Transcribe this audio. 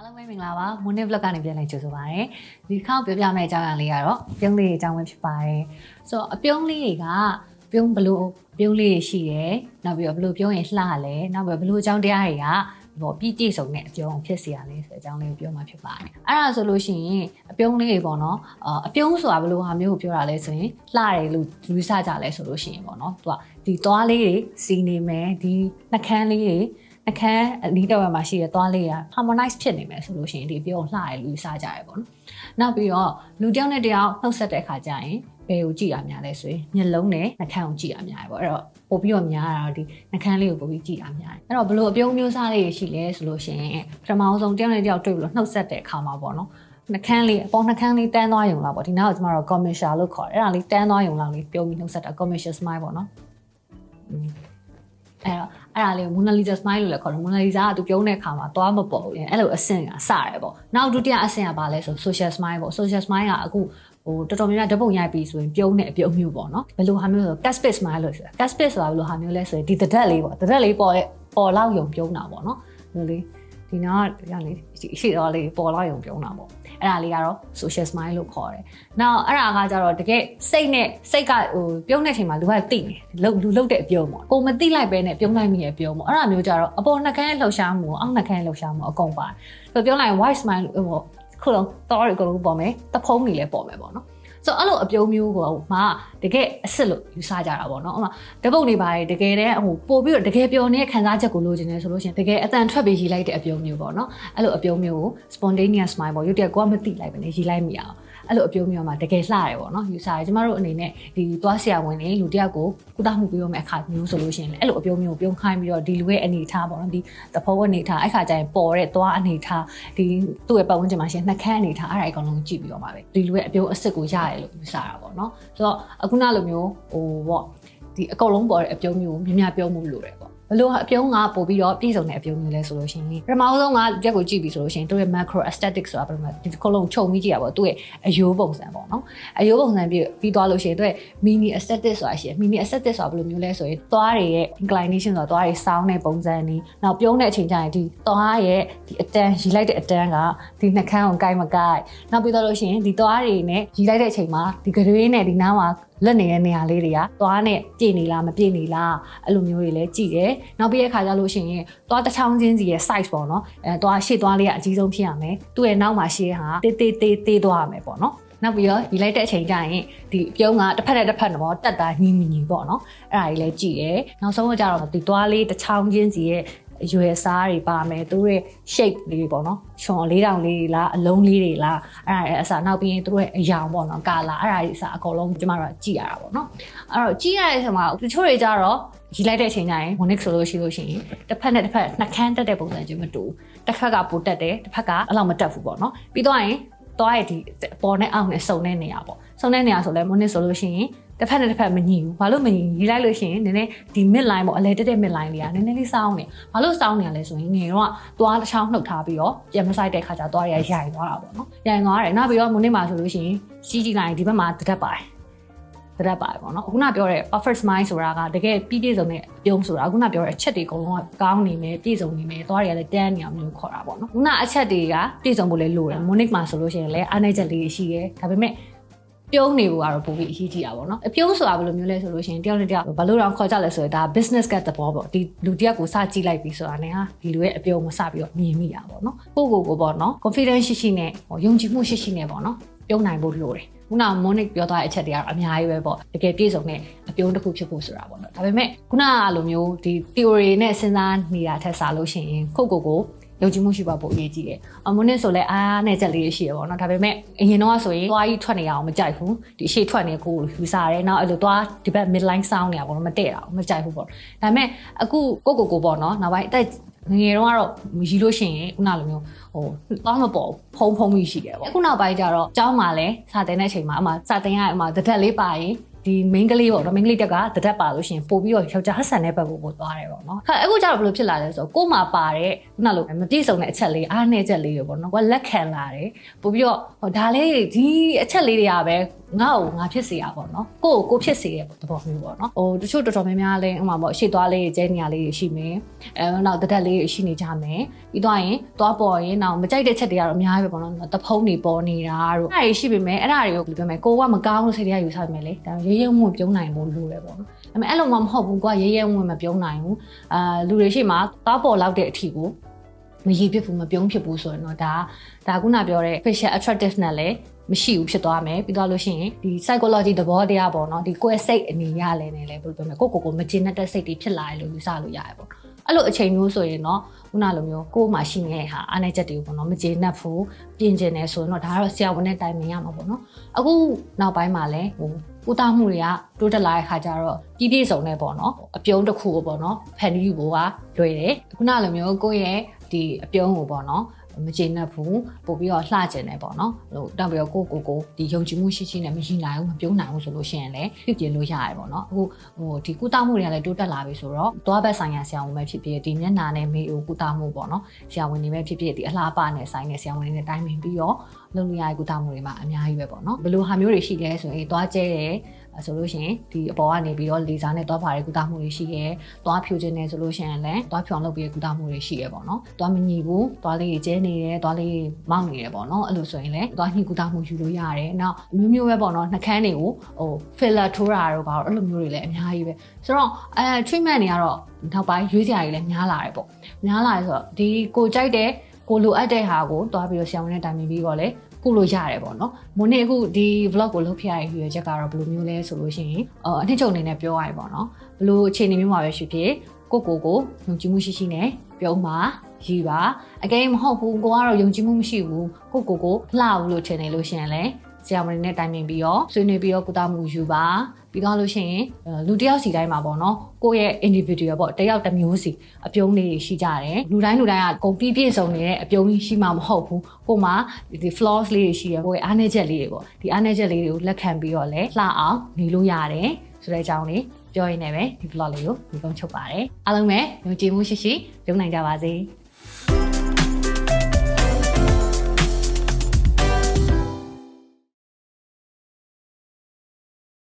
အားလုံးပဲမင်္ဂလာပါ Morning Vlog ကနေပြန်လည်ကြိုဆိုပါရစေဒီတစ်ခေါက်ပြောပြမယ့်အကြောင်းအရာလေးကတော့ပြုံးလေးအကြောင်းပဲဖြစ်ပါတယ်ဆိုတော့အပြုံးလေးတွေကပြုံးဘလို့ပြုံးလေးတွေရှိတယ်နောက်ပြီးတော့ဘလို့ပြုံးရင်လှလဲနောက်ပြီးတော့ဘလို့အကြောင်းတရားတွေကဘောပြည့်ပြည့်စုံတဲ့အပြုံးဖြစ်စီရလဲဆိုတဲ့အကြောင်းလေးကိုပြောမှာဖြစ်ပါတယ်အဲ့ဒါဆိုလို့ရှိရင်အပြုံးလေးတွေပေါ့နော်အာအပြုံးဆိုတာဘလို့ဟာမျိုးကိုပြောတာလဲဆိုရင်လှတယ်လို့ယူဆကြလဲဆိုလို့ရှိရင်ပေါ့နော်သူကဒီသွားလေးတွေစီနေမယ်ဒီနှကန်းလေးတွေ အခန်းအနီးတစ်ဝက်မှာရှိတဲ့သွားလေးက harmonize ဖြစ်နေမယ်ဆိုလို့ရှိရင်ဒီပြုံးလှရလူစားကြရပေါ့နော်။နောက်ပြီးတော့လူတစ်ယောက်နဲ့တစ်ယောက်နှုတ်ဆက်တဲ့အခါကျရင်ဘယ်ကိုကြည့်ရများလဲဆိုရင်မျက်လုံးနဲ့နှာခမ်းကိုကြည့်ရများတယ်ပေါ့။အဲ့တော့ပို့ပြီးတော့များတာတော့ဒီနှာခမ်းလေးကိုပို့ပြီးကြည့်ရများတယ်။အဲ့တော့ဘလို့အပြုံးမျိုးစားလေးရှိလဲဆိုလို့ရှိရင်ပထမဆုံးတစ်ယောက်နဲ့တစ်ယောက်တွေ့ပြီးတော့နှုတ်ဆက်တဲ့အခါမှာပေါ့နော်။နှကန်းလေးအပေါ်နှကန်းလေးတန်းသွားယုံလာပေါ့ဒီနောက်ကျမတို့ commercial လို့ခေါ်တယ်အဲ့ဒါလေးတန်းသွားယုံလာလေးပြုံးပြီးနှုတ်ဆက်တာ commercial smile ပေါ့နော်อืมအဲ့တော့ အဲ့ဒါလေးကို Mona Lisa smile လို့လည်းခေါ်တယ် Mona Lisa ကသူပြုံးတဲ့အခါမှာသွားမပေါ်ဘူးအဲ့လိုအဆင့်ကစတယ်ပေါ့နောက်ဒုတိယအဆင့်ကဘာလဲဆို social smile ပေါ့ social smile ကအခုဟိုတော်တော်များများဓာတ်ပုံရိုက်ပြီးဆိုရင်ပြုံးတဲ့အပြုံးမျိုးပေါ့နော်ဘယ်လိုဟာမျိုးဆို cat space smile လို့ဆိုတာ cat space ဆိုတာဘယ်လိုဟာမျိုးလဲဆိုရင်ဒီတဒက်လေးပေါ့တဒက်လေးပေါ်ပေါ်လောက်ယုံပြုံးတာပေါ့နော်ဒီလိုလေးဒီနောက်ကလေးရှိတော့လေးပေါ်လောက်ယုံပြုံးတာပေါ့ အဲ့ဒါလေးကတော့ social smile လို့ခေါ်တယ်။နောက်အဲ့ဒါကကြတော့တကယ်စိတ်နဲ့စိတ်ကဟိုပြုံးတဲ့အချိန်မှာလူကတိနေလူလူလုတ်တဲ့အပြုံးပေါ့။ကိုမတိလိုက်ပဲနဲ့ပြုံးလိုက်မိရဲ့ပြုံးပေါ့။အဲ့ဒါမျိုးကြတော့အပေါ်နှကန်းရဲ့လှုပ်ရှားမှုအောက်နှကန်းရဲ့လှုပ်ရှားမှုအကုန်ပါတယ်။ဆိုပြောလိုက်ရင် white smile ဟိုခုလုံး story ကိုလုံးပေါ်မယ်။တဖုံးနေလည်းပေါ်မယ်ပေါ့နော်။ ဆိုတော့အဲ့လိုအပြုံးမျိုးကိုမှတကယ်အစ်စ်လို့ယူဆကြတာပေါ့နော်။ဥပမာတပုတ်နေပါတယ်တကယ်တည်းဟိုပို့ပြီးတော့တကယ်ပျော်နေတဲ့ခံစားချက်ကိုလိုချင်တယ်ဆိုလို့ရှိရင်တကယ်အတန်ထွက်ပြီးရီလိုက်တဲ့အပြုံးမျိုးပေါ့နော်။အဲ့လိုအပြုံးမျိုးကို spontaneous smile ပေါ့ရုပ်တရက်ကိုကမသိလိုက်ပဲねရီလိုက်မိအောင်။ အဲ့လိုအပြုံးမျိုးမှာတကယ်လှတယ်ပေါ့နော်ယူဆတယ်ကျမတို့အနေနဲ့ဒီသွားဆရာဝန်တွေလူတယောက်ကိုကုသမှုပေးရမယ့်အခါမျိုးဆိုလို့ရှိရင်လည်းအဲ့လိုအပြုံးမျိုးကိုပြုံးခိုင်းပြီးတော့ဒီလူရဲ့အနေထားပေါ့နော်ဒီသဘောအနေထားအဲ့ခါကျရင်ပေါ်တဲ့သွားအနေထားဒီသူ့ရဲ့ပတ်ဝန်းကျင်မှာရှင်နှက်ခမ်းအနေထားအဲ့ဒါအကောင်လုံးကြည့်ပြီးတော့မှာပဲဒီလူရဲ့အပြုံးအစ်စ်ကိုရတယ်လို့ယူဆတာပေါ့နော်ဆိုတော့အခုနလိုမျိုးဟိုပေါ့ဒီအကောင်လုံးပေါ်တဲ့အပြုံးမျိုးကိုများများပြောမှုလို့ရတယ်ပေါ့ ဘလို့အပြုံးကပို့ပြီးတော့ပြည်စုံတဲ့အပြုံးမျိုးလဲဆိုလို့ရှိရင်ပထမဆုံးကရက်ကိုကြည့်ပြီးဆိုလို့ရှိရင်သူရဲ့ macro aesthetic ဆိုတာဘယ်လိုလဲဒီခုလုံးခြုံပြီးကြည့်ရပါတော့သူရဲ့အယိုးပုံစံပေါ့နော်အယိုးပုံစံပြီးပြီးသွားလို့ရှိရင်သူရဲ့ mini aesthetic ဆိုတာရှိတယ် mini aesthetic ဆိုတာဘယ်လိုမျိုးလဲဆိုရင်သွားတွေရဲ့ inclination ဆိုတာသွားတွေစောင်းတဲ့ပုံစံနေနောက်ပြုံးတဲ့အချိန်ကျရင်ဒီသွားရဲ့ဒီအတန်းရီလိုက်တဲ့အတန်းကဒီနှကန်းကိုကိုက်မကိုက်နောက်ပြီးတော့လို့ရှိရင်ဒီသွားတွေနဲ့ရီလိုက်တဲ့အချိန်မှာဒီကရွေးနဲ့ဒီနားမှာ လက်နေတဲ့နေရာလေးတွေကသွားနဲ့ပြည့်နေလားမပြည့်နေလားအဲ့လိုမျိုးတွေလည်းကြည့်တယ်နောက်ပြီးတဲ့အခါကျလို့ရှိရင်သွားတစ်ချောင်းချင်းစီရဲ့ size ပေါ့နော်အဲသွားရှေ့သွားလေးကအကြီးဆုံးဖြစ်ရမယ်သူ့ရဲ့နောက်မှာရှေ့ဟာတေးတေးတေးတေးသွားရမယ်ပေါ့နော်နောက်ပြီးတော့ဒီလိုက်တဲ့အချိန်ကျရင်ဒီပြုံးကတစ်ဖက်နဲ့တစ်ဖက်တော့တက်တာညီမညီပေါ့နော်အဲ့ဒါကြီးလည်းကြည့်တယ်နောက်ဆုံးကျတော့ဒီသွားလေးတစ်ချောင်းချင်းစီရဲ့ အရွယ်စားတွေပါမယ်သူတို့ရဲ့ shape လေးပေါ့နော်ချွန်လေးတောင်လေးတွေလားအလုံးလေးတွေလားအဲ့ဒါရဲ့အစားနောက်ပြီးရင်သူတို့ရဲ့အယောင်ပေါ့နော်ကာလာအဲ့ဒါကြီးအစားအကုန်လုံးကျမတို့ကကြည့်ရတာပေါ့နော်အဲ့တော့ကြည့်ရတဲ့အချိန်မှာတချို့တွေကြတော့ရီလိုက်တဲ့အချိန်ကျရင် Monix ဆိုလို့ရှိလို့ရှိရင်တစ်ဖက်နဲ့တစ်ဖက်နှက်ခမ်းတက်တဲ့ပုံစံချင်းမတူတစ်ဖက်ကပိုတက်တယ်တစ်ဖက်ကအဲ့လောက်မတက်ဘူးပေါ့နော်ပြီးတော့ရင်သွားရဒီပေါ်နဲ့အောက်နဲ့စုံတဲ့နေရာပေါ့စုံတဲ့နေရာဆိုလဲ Monix ဆိုလို့ရှိရင် တစ်ဖက်နဲ့တစ်ဖက်မညီဘူးဘာလို့မညီရီလိုက်လို့ရှိရင်နည်းနည်းဒီ mid line ပေါ့အလဲတက်တဲ့ mid line လေးကနည်းနည်းလေးစောင်းနေဘာလို့စောင်းနေရလဲဆိုရင်ငယ်တော့သွားတစ်ချောင်းနှုတ်ထားပြီးတော့ပြန်မဆိုင်တဲ့ခါကျသွားရရိုင်သွားတာပေါ့နော်ရိုင်သွားတယ်နောက်ပြီးတော့မနေ့မှဆိုလို့ရှိရင်စီးကြည့်လိုက်ဒီဘက်မှာတတက်ပါတယ်တရက်ပါတယ်ပေါ့နော်အခုနပြောတဲ့ perfect smile ဆိုတာကတကယ်ပြည့်ပြည့်စုံတဲ့အပြုံးဆိုတာအခုနပြောတဲ့အချက်တွေအကုန်လုံးကကောင်းနေမယ်ပြည့်စုံနေမယ်သွားတွေကလည်းတန်းနေအောင်မျိုးခေါ်တာပေါ့နော်ခုနအချက်တွေကပြည့်စုံဖို့လည်းလိုတယ် monic မှာဆိုလို့ရှိရင်လည်းအားနည်းချက်လေးရှိရဲဒါပေမဲ့ ပြုံးနေဖို့ကတော့ပိုပြီးအရေးကြီးတာပေါ့နော်အပြုံးဆိုတာဘယ်လိုမျိုးလဲဆိုလို့ရှိရင်တယောက်နဲ့တယောက်ဘာလို့တော့ခေါ်ကြလဲဆိုရင်ဒါ business ကသဘောပေါ့ဒီလူတယောက်ကိုစကြည့်လိုက်ပြီဆိုတာနဲ့ဟာဒီလူရဲ့အပြုံးမစပြီးတော့မြင်မိတာပေါ့နော်ကိုကိုကိုပေါ့နော် confidence ရှိရှိနဲ့ဟိုယုံကြည်မှုရှိရှိနဲ့ပေါ့နော်ပြုံးနိုင်ဖို့လိုတယ်ခုနက Monic ပြောသွားတဲ့အချက်တွေကတော့အများကြီးပဲပေါ့တကယ်ပြည့်စုံတဲ့အပြုံးတစ်ခုဖြစ်ဖို့ဆိုတာပေါ့နော်ဒါပေမဲ့ခုနကလိုမျိုးဒီ theory နဲ့စဉ်းစားနေတာထက်စားလို့ရှိရင်ခုတ်ကိုကို ယုံကြည်မှုရှိပါဖို့အရေးကြီးတယ်။အမွန်းနဲ့ဆိုလဲအားနဲ့ချက်လေးရှိရပေါ့နော်။ဒါပေမဲ့အရင်တော့ဆိုရင်သွားကြီးထွက်နေရအောင်မကြိုက်ဘူး။ဒီအရှိထွက်နေကိုယူစားတယ်။နောက်အဲ့လိုသွားဒီဘက် mid line sound နေရပေါ့နော်မတည့်တာမကြိုက်ဘူးပေါ့။ဒါပေမဲ့အခုကိုကိုကိုပေါ့နော်။နောက်ပိုင်းအသက်ငငယ်တော့ကတော့ရီလို့ရှိရင်ခုနလိုမျိုးဟိုတောင်းမပေါ်ဖုံဖုံမိရှိတယ်ပေါ့အခုနောက်ပိုင်းကျတော့ကျောင်းမှာလဲစာတင်တဲ့အချိန်မှာအမှစာတင်ရအမှတတက်လေးပါရင် ဒီ main ကလေးပေါ့နော် main ကလေးတက်ကတတက်ပါလို့ရှိရင်ပို့ပြီးတော့ယောက်ျားဟဆန်တဲ့ဘက်ကိုပို့သွားတယ်ပေါ့နော်ခါအခုကျတော့ဘယ်လိုဖြစ်လာလဲဆိုတော့ကို့မှာပါတဲ့ခုနလိုမပြည့်စုံတဲ့အချက်လေးအားနည်းချက်လေးတွေပေါ့နော်ကိုကလက်ခံလာတယ်ပို့ပြီးတော့ဟိုဒါလေးဒီအချက်လေးတွေကပဲ ငါ့ကိုငါဖြစ်စေရပေါ့နော်ကိုယ့်ကိုကိုယ်ဖြစ်စေရသဘောမျိုးပေါ့နော်ဟိုတချို့တော်တော်များများလဲဥမာပေါ့ရှေ့သွားလေးကျဲနေရလေးရှိမယ်အဲနောက်တတက်လေးရှိနေကြမယ်ပြီးတော့ရင်သွားပေါ်ရင်နောက်မကြိုက်တဲ့ချက်တွေကတော့အများကြီးပဲပေါ့နော်တဖုံးတွေပေါ်နေတာတို့အဲ့ဒါတွေရှိပေမဲ့အဲ့ဒါတွေကိုပြောမယ်ကိုကမကောင်းလို့စိတ်ထဲယူဆပေမဲ့လေဒါရေရဲဝံ့ပြုံးနိုင်ဖို့လိုတယ်ပေါ့နော်ဒါပေမဲ့အဲ့လိုမှမဟုတ်ဘူးကွာရေရဲဝံ့မပြုံးနိုင်ဘူးအာလူတွေရှိမှသွားပေါ်လောက်တဲ့အထီကို မရည်ဖြစ်ဘူးမပြုံးဖြစ်ဘူးဆိုရင်တော့ဒါဒါခုနပြောတဲ့ facial attractiveness နဲ့လည်းမရှိဘူးဖြစ်သွားမယ်ပြီးတော့လို့ရှိရင်ဒီ psychology သဘောတရားပေါ့နော်ဒီကိုယ်စိတ်အနေရလဲနေလဲဘယ်လိုပြောမလဲကိုကိုကိုမကျင်တဲ့စိတ်တွေဖြစ်လာတယ်လို့ယူဆလို့ရတယ်ပေါ့အဲ့လိုအချိန်မျိုးဆိုရင်တော့ခုနလိုမျိုးကိုယ်မှာရှိနေတဲ့ဟာအားနည်းချက်တွေကိုပေါ့နော်မကျေနပ်ဘူးပြင်ကျင်နေဆိုရင်တော့ဒါကတော့ဆရာဝန်နဲ့တိုင်ပင်ရမှာပေါ့နော်အခုနောက်ပိုင်းမှာလဲဟိုကုသမှုတွေကတိုးတက်လာတဲ့ခါကျတော့ပြည်ပြည့်စုံနေပေါ့နော်အပြုံးတစ်ခုကိုပေါ့နော်ဖန်တီးယူဖို့ကလွယ်တယ်ခုနလိုမျိုးကိုယ့်ရဲ့ ဒီအပြုံးကိုပေါ့နော်မကျေနပ်ဘူးပို့ပြီးတော့လှကျင်တယ်ပေါ့နော်ဟိုတောက်ပြီးတော့ကိုကိုကိုဒီယုံကြည်မှုရှိရှိနဲ့မရှိနိုင်ဘူးမပြုံးနိုင်ဘူးဆိုလို့ရှိရင်လည်းပြုပြင်လို့ရတယ်ပေါ့နော်အခုဟိုဒီကုသမှုတွေကလည်းတိုးတက်လာပြီဆိုတော့သွားဘက်ဆိုင်ရာဆရာဝန်ပဲဖြစ်ဖြစ်ဒီမျက်နှာနဲ့မေအိုကုသမှုပေါ့နော်ဆရာဝန်တွေပဲဖြစ်ဖြစ်ဒီအလားပါနဲ့ဆိုင်နဲ့ဆရာဝန်တွေနဲ့တိုင်းပင်ပြီးတော့လုံလျာကုသမှုတွေမှာအများကြီးပဲပေါ့နော်ဘယ်လိုဟာမျိုးတွေရှိလဲဆိုရင်သွားကျဲတယ် ဆိုလို့ရှိရင်ဒီအပေါ်ကနေပြီးတော့လေဆာနဲ့သွားပါတဲ့ကုသမှုတွေရှိရဲ။သွားဖြူခြင်းနဲ့ဆိုလို့ရှိရင်လည်းသွားဖြူအောင်လုပ်ပြီးကုသမှုတွေရှိရဲပေါ့နော်။သွားမညီဘူး။သွားလေးကျဲနေတယ်။သွားလေးမောက်နေတယ်ပေါ့နော်။အဲ့လိုဆိုရင်လည်းသွားညှိကုသမှုယူလို့ရတယ်။နောက်အမျိုးမျိုးပဲပေါ့နော်။နှကန်းတွေကိုဟို filler ထိုးတာတော့ဘာလို့အဲ့လိုမျိုးတွေလည်းအများကြီးပဲ။ဆိုတော့အဲ treatment တွေကတော့နောက်ပိုင်းရွေးစရာတွေလည်းများလာတယ်ပေါ့။များလာတယ်ဆိုတော့ဒီကိုကြိုက်တဲ့ကိုလိုအပ်တဲ့ဟာကိုသွားပြီးတော့ဆရာဝန်နဲ့တိုင်ပင်ပြီးတော့လေ ကုလို့ရတယ်ပေါ့နော်။မိုးနေ့အခုဒီ vlog ကိုလုပ်ပြရတဲ့ရည်ရွယ်ချက်ကတော့ဘယ်လိုမျိုးလဲဆိုလို့ရှိရင်အအနှစ်ချုပ်အနေနဲ့ပြောရရင်ပေါ့နော်။ဘယ်လိုအခြေအနေမျိုးမှာပဲရှိဖြစ်ကိုကိုကိုယုံကြည်မှုရှိရှိနဲ့ပြုံးပါရည်ပါအကယ်မဟုတ်ဘူးကိုကတော့ယုံကြည်မှုမရှိဘူးကိုကိုကိုလှဘူးလို့ထင်နေလို့ရှိရင်လည်းဆရာဝန်နဲ့တိုင်ပင်ပြီးတော့ဆွေးနွေးပြီးတော့ကုသမှုယူပါ ပြီးတော့လို့ရှိရင်လူတစ်ယောက်စီတိုင်းမှာပေါ့နော်ကိုယ့်ရဲ့ individual ပေါ့တစ်ယောက်တစ်မျိုးစီအပြုံးလေးတွေရှိကြတယ်လူတိုင်းလူတိုင်းကကုန်ပြည့်ပြည့်စုံနေတဲ့အပြုံးရှိမှမဟုတ်ဘူးကို့မှာဒီ flaws လေးတွေရှိရကိုယ့်ရဲ့အားနည်းချက်လေးတွေပေါ့ဒီအားနည်းချက်လေးတွေကိုလက်ခံပြီးတော့လဲလှအောင်နေလို့ရတယ်ဆိုတဲ့အကြောင်းလေးပြောရင်းနဲ့ပဲဒီ vlog လေးကိုဒီကုန်းချုပ်ပါတယ်အားလုံးပဲယုံကြည်မှုရှိရှိလုပ်နိုင်ကြပါစေ